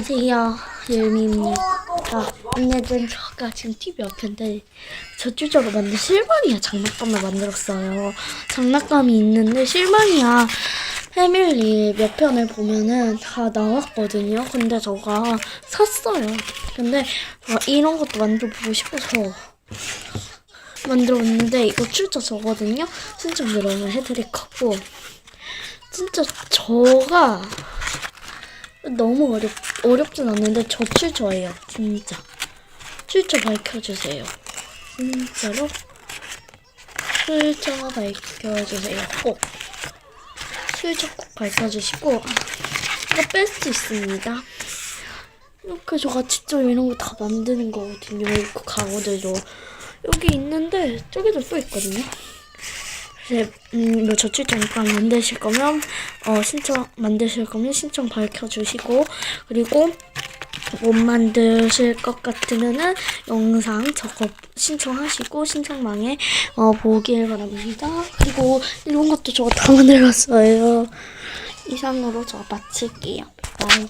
안녕하세요 예미입니다. 오늘은 저가 지금 TV 옆인데 저주적으로 만든 실버니아 장난감을 만들었어요. 장난감이 있는데 실버니아 패밀리 몇 편을 보면은 다 나왔거든요. 근데 저가 샀어요. 근데 어, 이런 것도 만들어보고 싶어서 만들어봤는데 이거 출처 저거든요. 신청 그러면 해드릴 거고. 진짜 저가 너무 어렵 어렵진 않는데 저 출처예요. 진짜. 출처 밝혀주세요. 진짜로? 출처 밝혀주세요. 꼭. 출처 꼭 밝혀주시고. 이거 뺄 수 있습니다. 이렇게 저가 직접 이런 거 다 만드는 거거든요. 그 가구들도. 여기 있는데 저기도 또 있거든요 이제 음, 이거 저출 잠깐 만드실 거면 어 신청 만드실 거면 신청 밝혀주시고 그리고 못 만드실 것 같으면은 영상 저거 신청하시고 신청망에 어 보길 바랍니다. 그리고 이런 것도 저거 다 만들었어요. 이상으로 저 마칠게요. 바이.